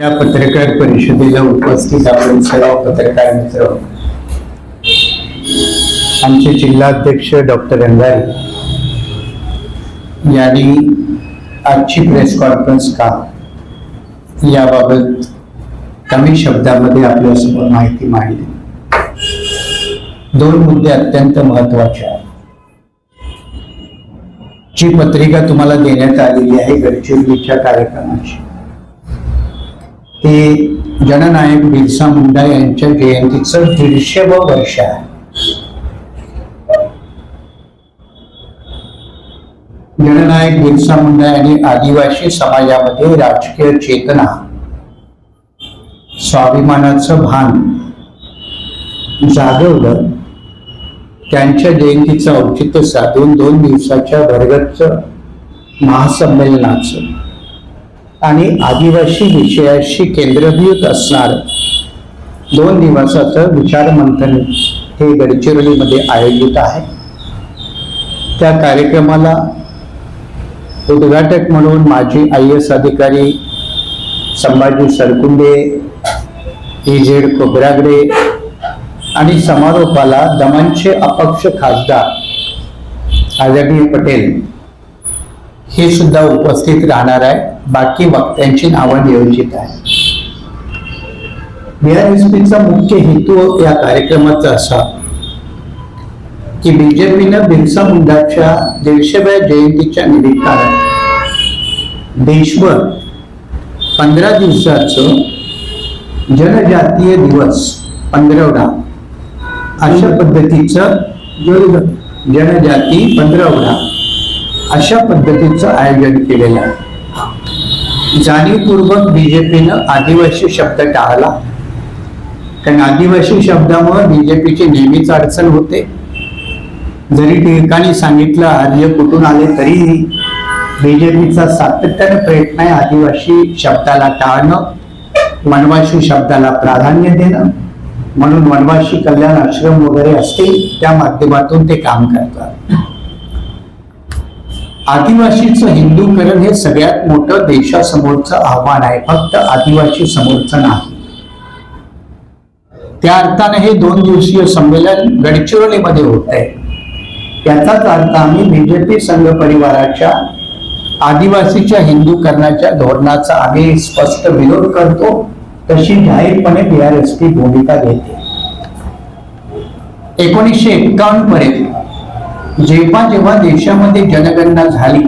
या पत्रकार परिषदेला उपस्थित आपण सर्व पत्रकार मित्र आमचे जिल्हाध्यक्ष डॉक्टर अंगारी यांनी आजची प्रेस कॉन्फरन्स का? याबाबत कमी शब्दामध्ये आपल्यासमोर माहिती मांडली. दोन मुद्दे अत्यंत महत्त्वाचे आहेत. जी पत्रिका तुम्हाला देण्यात आलेली आहे गडचिरोलीच्या कार्यक्रमाची. हे जननायक बिरसा मुंडा यांच्या जयंतीचं व वर्ष आहे. जननायक बिरसा मुंडा यांनी आदिवासी समाजामध्ये राजकीय चेतना स्वाभिमानाचं भान जागवलं. त्यांच्या जयंतीचं औचित्य साधून दोन दिवसाच्या भरगतच महासंमेलनाचं आणि आदिवासी विषयाशी केंद्रभूत असणार दोन दिवसाचं विचारमंथन हे गडचिरोलीमध्ये आयोजित आहे. त्या कार्यक्रमाला उद्घाटक म्हणून माजी आय एस अधिकारी संभाजी सरकुंडे इजेड खोबरागडे आणि समारोपाला दमनचे अपक्ष खासदार आदरणीय पटेल हे सुद्धा उपस्थित राहणार आहे बाकी वक्त्यांची नावं नियोजित आहे बीआरएसपीचा मुख्य हेतू या कार्यक्रमाचा असा की बीजेपीनं बिरसा मुंडाच्या दीडशेव्या जयंतीच्या निमित्तानं देशभर पंधरा दिवसाचं जनजातीय दिवस पंधरवडा अशा पद्धतीचं जनजाती पंधरवडा अशा पद्धतीचं आयोजन केलेलं आहे. जाणीवपूर्वक बीजेपीनं आदिवासी शब्द टाळला. कारण आदिवासी शब्दामुळे बीजेपीची नेहमीच अडचण होते. जरी ठिकाणी सांगितलं आर्य कुठून आले तरीही बीजेपीचा सातत्याने प्रयत्न आहे आदिवासी शब्दाला टाळणं वनवासी शब्दाला प्राधान्य देणं. म्हणून वनवासी कल्याण आश्रम वगैरे असतील त्या माध्यमातून ते काम करतात. आदिवासीचं हिंदूकरण हे सगळ्यात मोठं देशासमोरचं आव्हान आहे. फक्त आदिवासी समोरचं नाही. त्या अर्थाने हे दोन दिवसीय संमेलन गडचिरोलीमध्ये होत आहे. याचाच अर्थ आम्ही बीजेपी संघ परिवाराच्या आदिवासीच्या हिंदूकरणाच्या धोरणाचा आम्ही स्पष्ट विरोध करतो तशी जाहीरपणे बी आर एस पी भूमिका घेते. एकोणीसशे एक्कावन्न पर्यंत जेव्हा जेव्हा देशामध्ये जनगणना झाली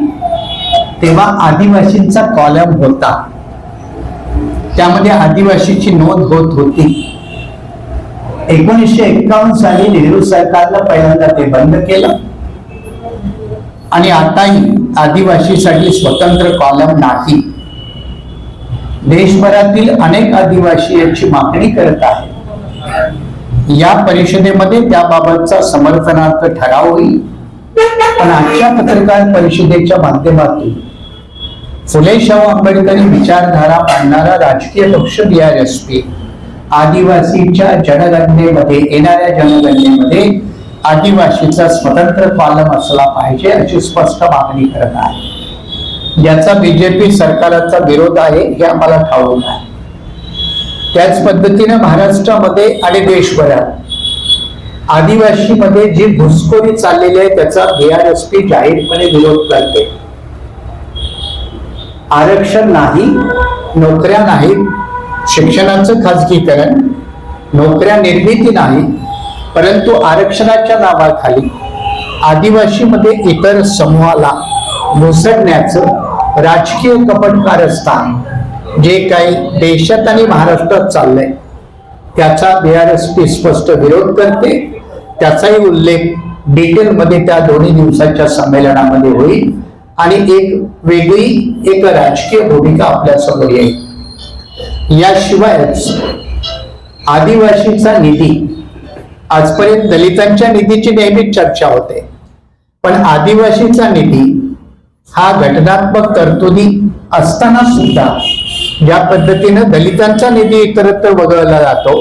तेव्हा आदिवासींचा कॉलम होता. त्यामध्ये आदिवासीची नोंद होत होती. एकोणीसशे एक्कावन्न साली नेहरू सरकारनं पहिल्यांदा ते बंद केलं. आणि आताही आदिवासीसाठी स्वतंत्र कॉलम नाही. देशभरातील अनेक आदिवासी याची मागणी करत आहेत. या परिषदेमध्ये त्याबाबतचा समर्थनार्थ ठराव होईल. पण आजच्या पत्रकार परिषदेच्या माध्यमातून फुले शाहू आंबेडकरी विचारधारा मांडणारा राजकीय पक्ष बीआरएसपी आदिवासीच्या जनगणनेमध्ये येणाऱ्या जनगणनेमध्ये आदिवासीचा स्वतंत्र पालन असला पाहिजे अशी स्पष्ट मागणी करत आहे. याचा बीजेपी सरकाराचा विरोध आहे हे आम्हाला ठाऊक आहे. त्याच पद्धतीने महाराष्ट्रामध्ये आणि देशभरात आदिवासीमध्ये जी घुसखोरी चाललेली आहे त्याचा बीआरएसपी जाहीरपणे विरोध करते. आरक्षण नाही नोकऱ्या नाहीत शिक्षणाचं खाजगीकरण नोकऱ्या निर्मिती नाही परंतु आरक्षणाच्या नावाखाली आदिवासीमध्ये इतर समूहाला घुसडण्याचं राजकीय कपट कारस्थान जे काही देशात आणि महाराष्ट्रात चाललंय त्याचा बीआरएसपी स्पष्ट विरोध करते. त्याचाही उल्लेख डिटेलमध्ये त्या दोन्ही दिवसाच्या संमेलनामध्ये होईल आणि एक वेगळी एक राजकीय भूमिका आपल्यासमोर येईल. याशिवायच आदिवासीचा निधी आजपर्यंत दलितांच्या निधीची नेहमीच चर्चा होते पण आदिवासीचा निधी हा घटनात्मक तरतुदी असताना सुद्धा ज्या पद्धतीनं दलितांचा निधी इतरत्र वगळला जातो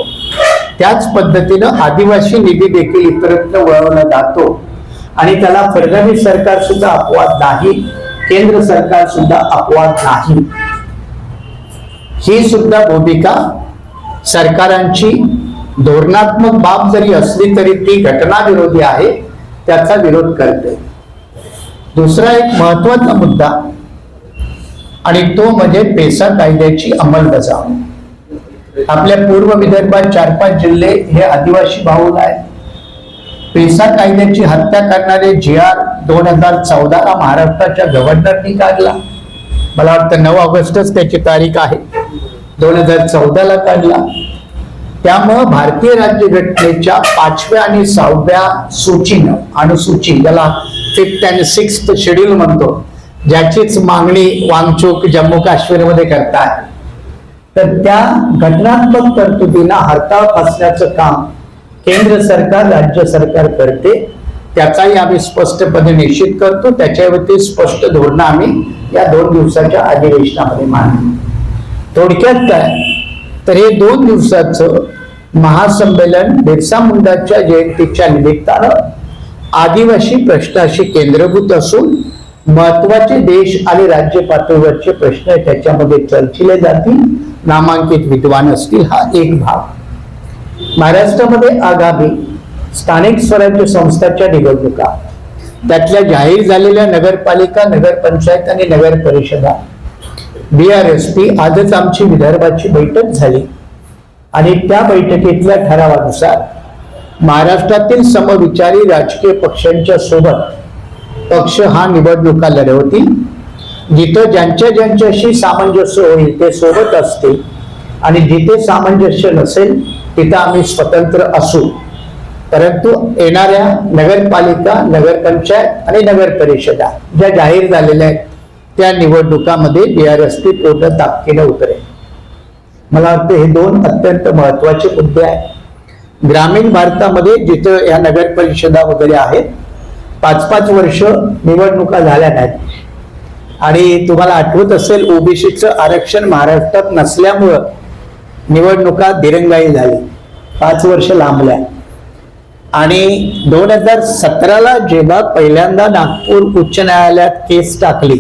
त्याच पद्धतीनं आदिवासी निधी देखील इतरत्र वळवला जातो. आणि त्याला फडणवीस सरकार सुद्धा अपवाद नाही केंद्र सरकार सुद्धा अपवाद नाही. ही सुद्धा भूमिका सरकारांची धोरणात्मक बाब जरी असली तरी ती घटनाविरोधी आहे त्याचा विरोध करते. दुसरा एक महत्त्वाचा मुद्दा आणि तो म्हणजे पेसा कायद्याची अंमलबजावणी. आपल्या पूर्व विदर्भात चार पाच जिल्हे हे आदिवासी भाऊल आहेत. पेसा कायद्याची हत्या करणारे जी आर दोन हजार चौदाला महाराष्ट्राच्या गव्हर्नरनी काढला. मला वाटतं नऊ ऑगस्टच त्याची तारीख आहे. दोन हजार चौदाला काढला. त्यामुळं भारतीय राज्यघटनेच्या पाचव्या आणि सहाव्या सूचीनं अनुसूची ज्याला फिफ्थ अँड सिक्स्थ शेड्यूल म्हणतो ज्याचीच मागणी वांगचूक जम्मू काश्मीरमध्ये करतात तर त्या घटनात्मक तरतुदींना हरताळ फासण्याचं काम केंद्र सरकार राज्य सरकार करते. त्याचाही आम्ही स्पष्टपणे निश्चित करतो. त्याच्यावरती स्पष्ट धोरणं आम्ही या दोन दिवसाच्या अधिवेशनामध्ये मांडली. थोडक्यात काय? तर हे दोन दिवसाचं महासंमेलन बिरसा मुंडाच्या जयंतीच्या निमित्तानं आदिवासी प्रश्नाशी केंद्रभूत असून महत्त्वाचे देश आणि राज्य पातळीवरचे प्रश्न त्याच्यामध्ये चर्चिले जातील. नामांकित विद्वान असतील हा एक भाग. महाराष्ट्रामध्ये आगामी स्थानिक स्वराज्य संस्थांच्या निवडणुका. त्यातल्या जाहीर झालेल्या नगरपालिका नगरपंचायत आणि नगर परिषदा बी आर एस पी आजच आमची विदर्भाची बैठक झाली. आणि त्या बैठकीतल्या ठरावानुसार महाराष्ट्रातील समविचारी राजकीय पक्षांच्या सोबत पक्ष हा निवडणुका लढवतील. जिथं ज्यांच्या ज्यांच्याशी सामंजस्य होईल ते सोबत असतील. आणि जिथे सामंजस्य नसेल तिथं आम्ही स्वतंत्र असू. परंतु येणाऱ्या नगरपालिका नगरपंचायत आणि नगर परिषदा ज्या जाहीर झालेल्या आहेत त्या निवडणुकामध्ये बी आर एस पी पूर्ण ताकदीने उतरेल. मला वाटतं हे दोन अत्यंत महत्त्वाचे मुद्दे आहेत. ग्रामीण भारतामध्ये जिथं या नगर परिषदा वगैरे आहेत पाच पाच वर्ष निवडणुका झाल्या नाहीत. आणि तुम्हाला आठवत असेल ओबीसीचं आरक्षण महाराष्ट्रात नसल्यामुळं निवडणुका दिरंगाई झाली. पाच वर्ष लांबल्या. आणि दोन हजार सतराला जेव्हा पहिल्यांदा नागपूर उच्च न्यायालयात केस टाकली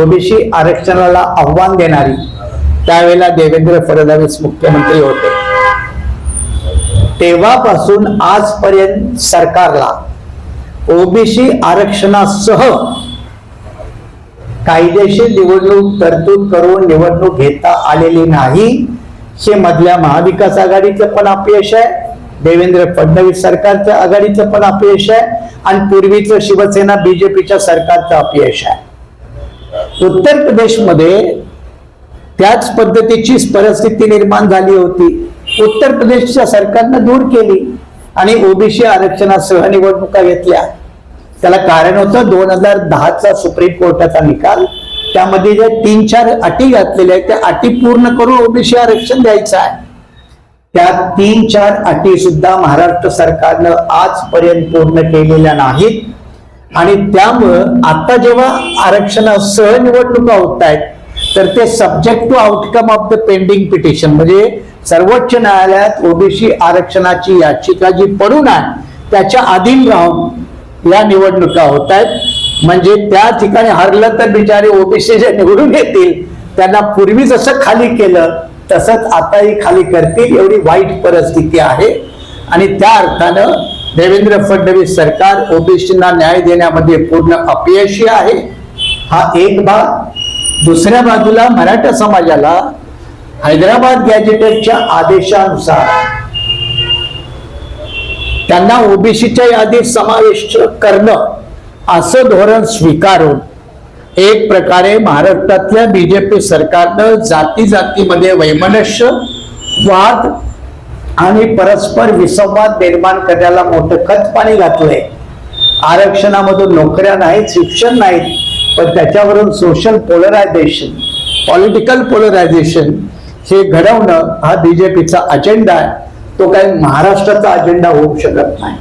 ओबीसी आरक्षणाला आव्हान देणारी त्यावेळेला देवेंद्र फडणवीस मुख्यमंत्री होते. तेव्हापासून आजपर्यंत सरकारला ओबीसी आरक्षणासह कायदेशीर निवडणूक तरतूद करून निवडणूक घेता आलेली नाही हे मधल्या महाविकास आघाडीचं पण अपयश आहे. देवेंद्र फडणवीस सरकारच्या आघाडीचं पण अपयश आहे. आणि पूर्वीचं शिवसेना बीजेपीच्या सरकारचं अपयश आहे. उत्तर प्रदेशमध्ये त्याच पद्धतीची परिस्थिती निर्माण झाली होती. उत्तर प्रदेशच्या सरकारनं दूर केली आणि ओबीसी आरक्षणासह निवडणुका घेतल्या. त्याला कारण होतं दोन हजार दहाचा सुप्रीम कोर्टाचा निकाल. त्यामध्ये ज्या तीन चार अटी घातलेल्या आहेत त्या अटी पूर्ण करून ओबीसी आरक्षण द्यायचं आहे. त्या तीन चार अटी सुद्धा महाराष्ट्र सरकारनं आजपर्यंत पूर्ण केलेल्या नाहीत. आणि त्यामुळं आता जेव्हा आरक्षणासह निवडणुका होत आहेत तर ते subject to outcome of the pending petition म्हणजे सर्वोच्च न्यायालयात ओबीसी आरक्षणाची याचिका जी पडून आहे त्याच्या अधीन राहून या निवडणुका होत आहेत म्हणजे त्या ठिकाणी हरलं तर बिचारे ओबीसी जे निवडून येतील त्यांना पूर्वी जसं खाली केलं तसंच आताही खाली करतील एवढी वाईट परिस्थिती आहे. आणि त्या अर्थानं देवेंद्र फडणवीस सरकार ओबीसींना न्याय देण्यामध्ये पूर्ण अपयशी आहे. हा एक भाग. दुसऱ्या बाजूला मराठा समाजाला हैदराबाद गॅजेटेडच्या आदेशानुसार त्यांना ओबीसीच्या यादीत समाविष्ट करणं असं धोरण स्वीकारून एक प्रकारे महाराष्ट्रातल्या बीजेपी सरकारनं जाती जातीमध्ये वैमनस्य वाद आणि परस्पर विसंवाद निर्माण करण्याला मोठं खत पाणी घातलंय. आरक्षणामधून नोकऱ्या नाहीत शिक्षण नाहीत पण त्याच्यावरून सोशल पोलरायझेशन पॉलिटिकल पोलरायझेशन हे घडवणं हा बीजेपीचा अजेंडा आहे. तो काही महाराष्ट्राचा अजेंडा होऊ शकत नाही.